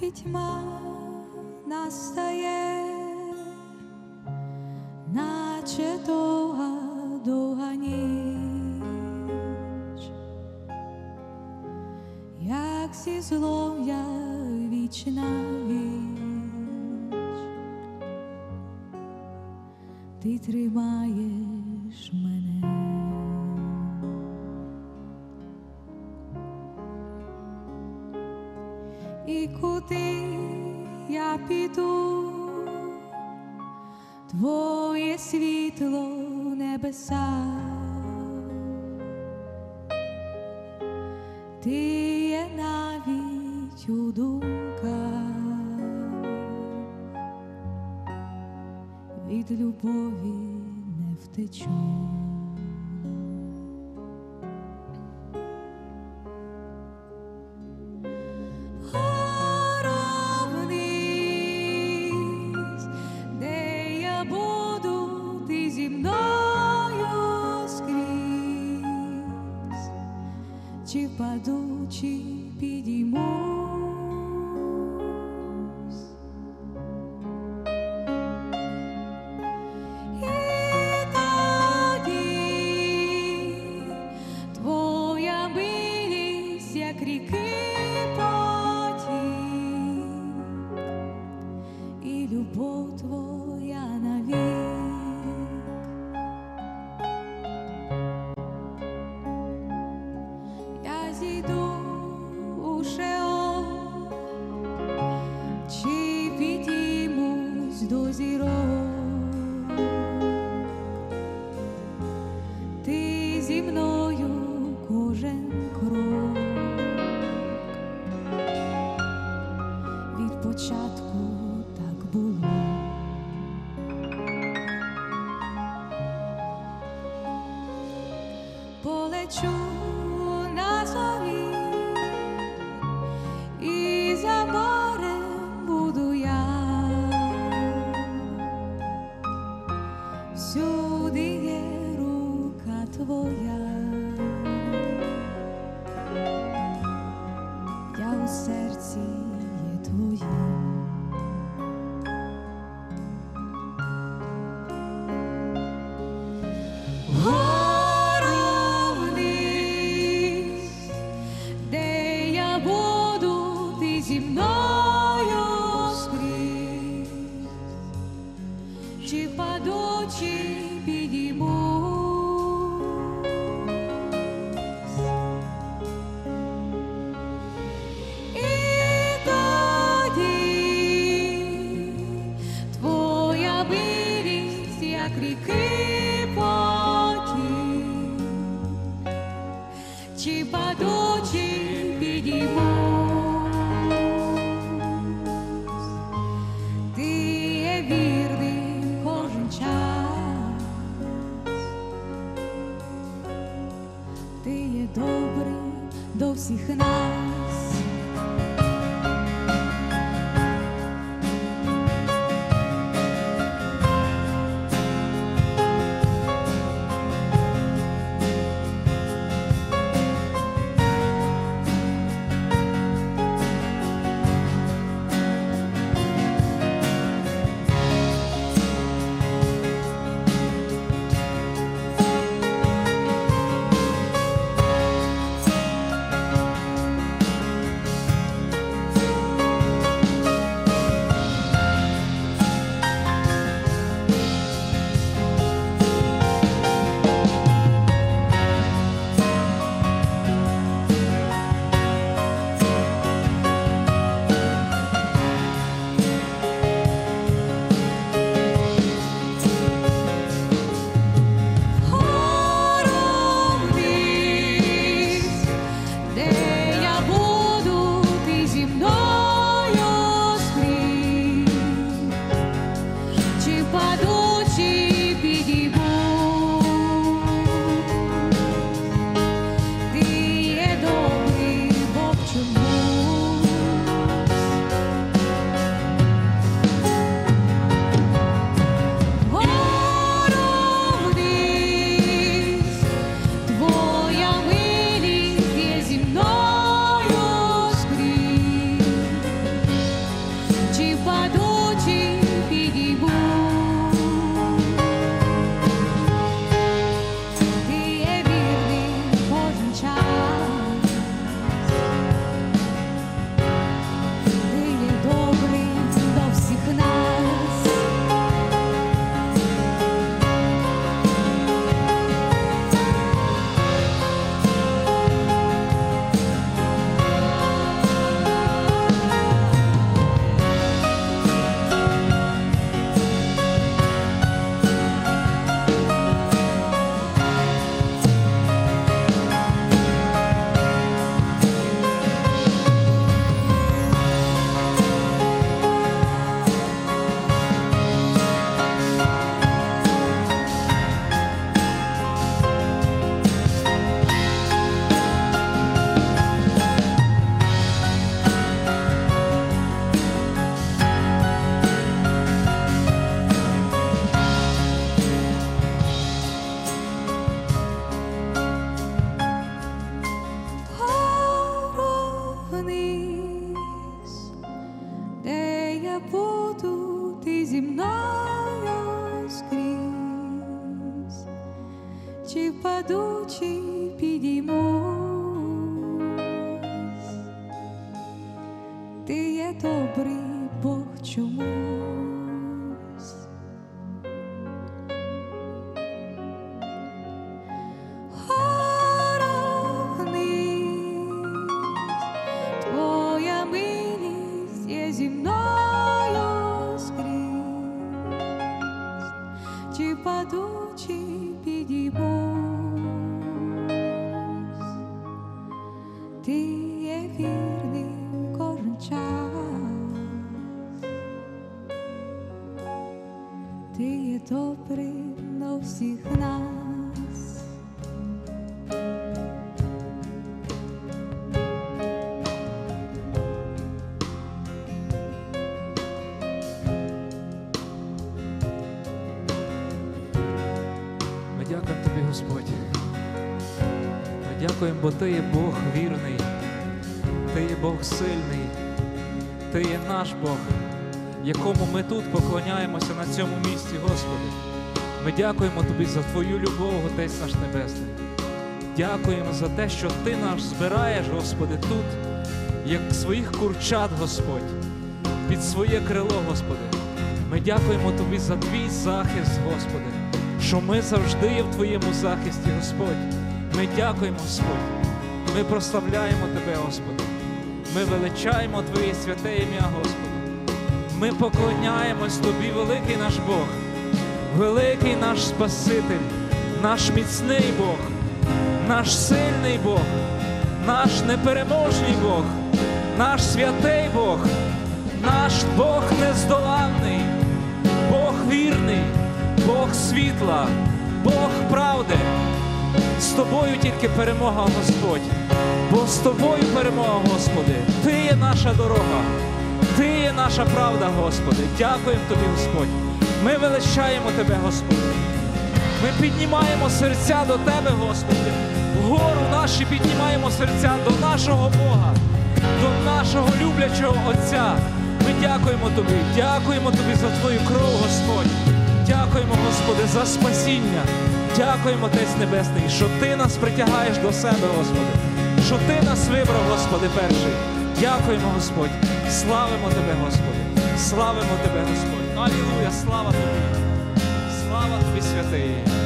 пітьма настає, наче довга, довга ніч, як зі злом я віч на віч, ти тримаєш і куди я піду, твоє світло небеса, ти є навіть у думках, від любові не втечу. Чи впаду, зійду у Шеол, до зірок. Ти зі мною кожен крок від початку впаду, підіймусь. Ти є вірний кожен час, ти є добрий до всіх нас. Чомусь. Твоя милість є зі мною скрізь, чи паду, чи підіймусь, всіх нас. Ми дякуємо тобі, Господь. Ми дякуємо, бо ти є Бог вірний, ти є Бог сильний, ти є наш Бог, якому ми тут поклоняємося на цьому місці, Господи. Ми дякуємо тобі за твою любов, Отець наш Небесний. Дякуємо за те, що ти нас збираєш, Господи, тут, як своїх курчат, Господь, під своє крило, Господи. Ми дякуємо тобі за твій захист, Господи що ми завжди є в Твоєму захисті, Господь. Ми дякуємо, Господь. Ми прославляємо Тебе, Господи. Ми величаємо Твоє святе ім'я, Господи. Ми поклоняємось Тобі, великий наш Бог, великий наш Спаситель, наш міцний Бог, наш сильний Бог, наш непереможний Бог, наш святий Бог, наш Бог нездоланний, Бог вірний. Бог світла, Бог правди. З тобою тільки перемога, Господь. Бо з тобою перемога, Господи. Ти є наша дорога, Ти є наша правда, Господи. Дякуємо Тобі, Господь. Ми величаємо Тебе, Господи. Ми піднімаємо серця до Тебе, Господи. Вгору наші піднімаємо серця до нашого Бога, до нашого люблячого Отця. Ми дякуємо Тобі, дякуємо Тобі за Твою кров, Господь. Дякуємо, Господи, за спасіння. Дякуємо, Отець Небесний, що Ти нас притягаєш до себе, Господи, що Ти нас вибрав, Господи, перший. Дякуємо, Господь. Славимо Тебе, Господи. Славимо Тебе, Господь. Алілуя, слава Тобі. Слава Тобі, святий.